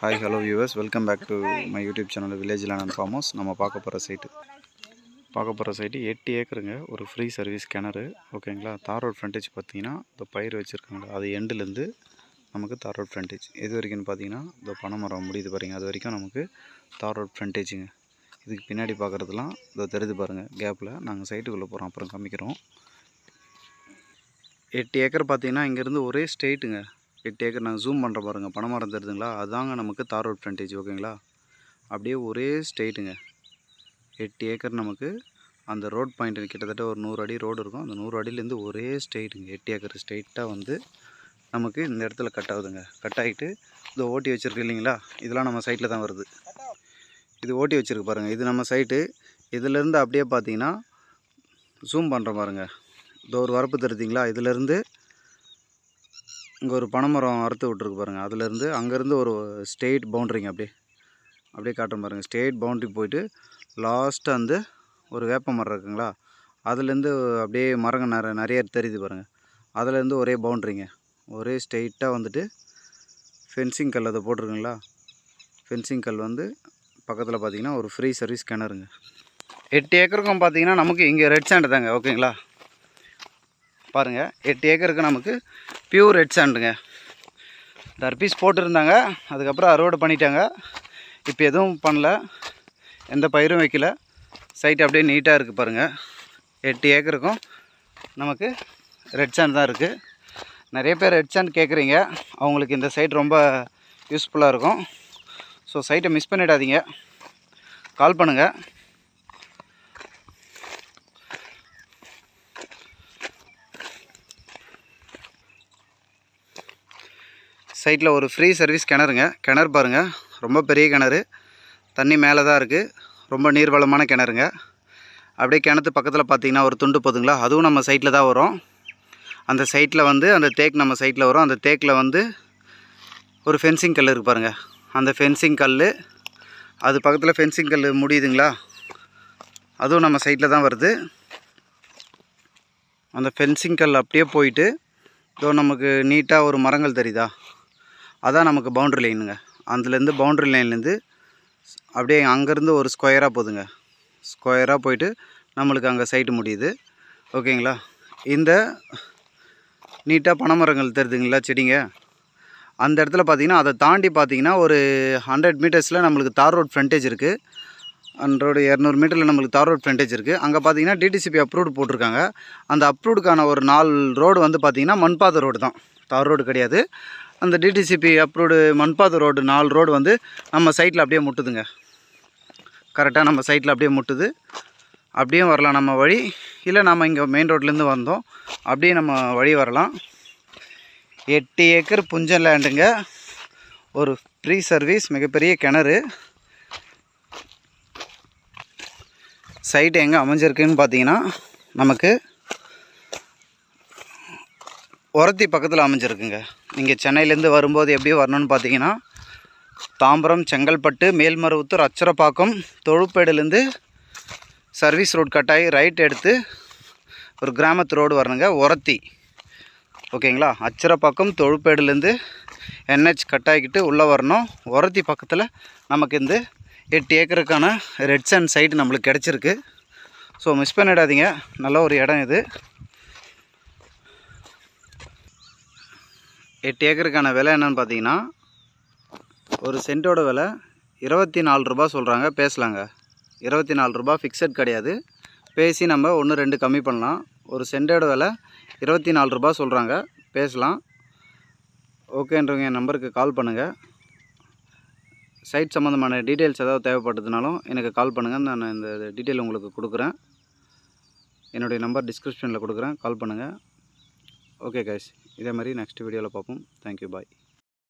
Hi hello viewers welcome back to my YouTube channel village land farm house நம்ம பார்க்க போகிற site பார்க்க போகிற சைட்டு எட்டு ஏக்கருங்க. ஒரு ஃப்ரீ சர்வீஸ் கிணறு ஓகேங்களா தார் ரோட் ஃப்ரண்டேஜ் பார்த்தீங்கன்னா இந்த பயிர் வச்சுருக்காங்களா அது எண்டுலேருந்து நமக்கு தார் ரோட் ஃப்ரண்டேஜ் எது வரைக்கும்னு பார்த்தீங்கன்னா இந்த பனைமரம் முடியுது பாருங்க. அது வரைக்கும் நமக்கு தார் ரோட் ஃப்ரண்டேஜுங்க இதுக்கு பின்னாடி பார்க்குறதுலாம் இதோ தெரியுது பாருங்கள் கேப்பில் நாங்கள் சைட்டுக்குள்ளே போகிறோம் அப்புறம் காமிக்கிறோம். எட்டு ஏக்கர் பார்த்தீங்கன்னா இங்கேருந்து ஒரே ஸ்ட்ரெயிட்டுங்க எட்டு ஏக்கர் நாங்கள் ஜூம் பண்ணுற பாருங்கள் பனைமரம் தருதுங்களா அதாங்க நமக்கு தார் ரோட் ஃப்ரண்டேஜ் ஓகேங்களா அப்படியே ஒரே ஸ்டெயிட்டுங்க எட்டு ஏக்கர் நமக்கு அந்த ரோட் பாயிண்ட் கிட்டத்தட்ட ஒரு நூறு அடி ரோடு இருக்கும். அந்த நூறு அடியிலேருந்து ஒரே ஸ்ட்ரெயிட்டுங்க எட்டு ஏக்கர் ஸ்ட்ரெயிட்டாக வந்து நமக்கு இந்த இடத்துல கட் ஆகுதுங்க. கட் ஆகிட்டு இதை ஓட்டி வச்சுருக்கு இல்லைங்களா? இதெல்லாம் நம்ம சைட்டில் தான் வருது. இது ஓட்டி வச்சுருக்கு பாருங்கள் இது நம்ம சைட்டு இதுலேருந்து அப்படியே பார்த்தீங்கன்னா ஜூம் பண்ணுற பாருங்க. இதோ ஒரு வரப்பு தெரியுதுங்களா இதுலேருந்து இங்கே ஒரு பனைமரம் அறுத்து விட்ருக்கு பாருங்கள் அதுலேருந்து அங்கேருந்து ஒரு ஸ்டேட் பவுண்ட்ரிங்க அப்படியே அப்படியே காட்டுறேன் பாருங்கள் ஸ்டேட் பவுண்ட்ரி போயிட்டு லாஸ்ட்டாக வந்து ஒரு வேப்ப மரம் இருக்குங்களா? அதுலேருந்து அப்படியே மரங்க நிறைய நிறைய தெரியுது பாருங்கள் அதுலேருந்து ஒரே பவுண்ட்ரிங்க ஒரே ஸ்ட்ரெயிட்டாக வந்துட்டு ஃபென்சிங் கல் அதை போட்டிருக்குங்களா? ஃபென்சிங் கல் வந்து பக்கத்தில் பார்த்தீங்கன்னா ஒரு ஃப்ரீ சர்வீஸ் கிணறுங்க எட்டு ஏக்கருக்கும் பார்த்தீங்கன்னா நமக்கு இங்கே ரெட் சாண்டு தாங்க ஓகேங்களா பாருங்கள் எட்டு ஏக்கருக்கு நமக்கு பியூர் ரெட் சாண்டுங்க தர்பீஸ் போட்டிருந்தாங்க அதுக்கப்புறம் அறுவடை பண்ணிட்டாங்க. இப்போ எதுவும் பண்ணல எந்த பயிரும் வைக்கல. சைட் அப்படியே நீட்டாக இருக்குது பாருங்கள் எட்டு ஏக்கருக்கும் நமக்கு ரெட் சாண்ட் தான் இருக்குது நிறைய பேர் ரெட் சாண்ட் கேட்குறீங்க அவங்களுக்கு இந்த சைட் ரொம்ப யூஸ்ஃபுல்லாக இருக்கும். ஸோ சைட்டை மிஸ் பண்ணிடாதீங்க. கால் பண்ணுங்கள் சைட்டில் ஒரு ஃப்ரீ சர்வீஸ் கிணறுங்க. கிணறு பாருங்கள் ரொம்ப பெரிய கிணறு. தண்ணி மேலே தான் இருக்குது ரொம்ப நீர்வளமான கிணறுங்க. அப்படியே கிணத்து பக்கத்தில் பார்த்தீங்கன்னா ஒரு துண்டு போதுங்களா? அதுவும் நம்ம சைட்டில் தான் வரும். அந்த சைட்டில் வந்து அந்த தேக் நம்ம சைட்டில் வரும். அந்த தேக்கில் வந்து ஒரு ஃபென்சிங் கல் இருக்குது பாருங்கள் அந்த ஃபென்சிங் கல் அது பக்கத்தில் ஃபென்சிங் கல் முடியுதுங்களா? அதுவும் நம்ம சைட்டில் தான் வருது. அந்த ஃபென்சிங் கல் அப்படியே போயிட்டு இதோ நமக்கு நீட்டாக ஒரு மரங்கள் தெரியுதா? அதான் நமக்கு பவுண்ட்ரி லைனுங்க அதுலேருந்து பவுண்ட்ரி லைன்லேருந்து அப்படியே அங்கேருந்து ஒரு ஸ்கொயராக போதுங்க. ஸ்கொயராக போயிட்டு நம்மளுக்கு அங்கே சைட்டு முடியுது. ஓகேங்களா இந்த நீட்டாக பனைமரங்கள் தெரியுதுங்களா செடிங்க? அந்த இடத்துல பார்த்தீங்கன்னா அதை தாண்டி பார்த்தீங்கன்னா ஒரு ஹண்ட்ரட் மீட்டர்ஸில் நம்மளுக்கு தார் ரோட் ஃப்ரண்டேஜ் இருக்குது ஹண்ட்ரட் இரநூறு மீட்டரில் நம்மளுக்கு தார் ரோட் ஃப்ரண்டேஜ் இருக்குது அங்கே பார்த்தீங்கன்னா டிடிசிபி அப்ரூவ்டு போட்டிருக்காங்க. அந்த அப்ரூவ்டுக்கான ஒரு நாலு ரோடு வந்து பார்த்திங்கன்னா மண்பாத ரோடு தான். தார் ரோடு கிடையாது. அந்த டிடிசிபி அப்ரூவ்டு மண்பாத ரோடு நாலு ரோடு வந்து நம்ம சைட்டில் அப்படியே முட்டுதுங்க. கரெக்டாக நம்ம சைட்டில் அப்படியே முட்டுது. அப்படியே வரலாம் நம்ம வழி. இல்லை நம்ம இங்கே மெயின் ரோட்லேருந்து வந்தோம். அப்படியே நம்ம வழி வரலாம். எட்டு ஏக்கர் புஞ்சன் லேண்டுங்க ஒரு ஃப்ரீ சர்வீஸ் மிகப்பெரிய கிணறு. சைட் எங்கே அமைஞ்சிருக்குன்னு பார்த்தீங்கன்னா நமக்கு உரத்தி பக்கத்தில் அமைஞ்சிருக்குங்க. நீங்கள் சென்னையிலேருந்து வரும்போது எப்படி வரணும்னு பார்த்தீங்கன்னா தாம்பரம் செங்கல்பட்டு மேல்மருவத்தூர் அச்சரப்பாக்கம் தொழுப்பேடுலேருந்து சர்வீஸ் ரோட் கட்டாயி ரைட் எடுத்து ஒரு கிராமத்து ரோடு வரணுங்க. உரத்தி ஓகேங்களா? அச்சரப்பாக்கம் தொழுப்பேடுலேருந்து என்ஹெச் கட்டாயிக்கிட்டு உள்ளே வரணும். உரத்தி பக்கத்தில் நமக்கு இந்த எட்டு ஏக்கருக்கான ரெட்ஸ் அண்ட் சைட் நம்மளுக்கு கிடச்சிருக்கு. ஸோ மிஸ் பண்ணிடாதீங்க. நல்ல ஒரு இடம் இது. எட்டு ஏக்கருக்கான விலை என்னன்னு பார்த்தீங்கன்னா ஒரு சென்ட்டோட விலை இருபத்தி நாலு ரூபா சொல்கிறாங்க பேசலாங்க. இருபத்தி நாலு ரூபா ஃபிக்ஸட் கிடையாது. பேசி நம்ம ஒன்று ரெண்டு கம்மி பண்ணலாம். ஒரு சென்ட்டோட விலை இருபத்தி நாலு ரூபா சொல்கிறாங்க பேசலாம். ஓகேன்றவங்க என் நம்பருக்கு கால் பண்ணுங்கள் சைட் சம்மந்தமான டீட்டெயில்ஸ் ஏதாவது தேவைப்பட்டதுனாலும் எனக்கு கால் பண்ணுங்கள் நான் இந்த டீட்டெயில் உங்களுக்கு கொடுக்குறேன். என்னுடைய நம்பர் டிஸ்கிரிப்ஷனில் கொடுக்குறேன் கால் பண்ணுங்கள் ஓகே கைஸ் இதே மாதிரி நெக்ஸ்ட் வீடியோவில் பார்ப்போம். Thank you bye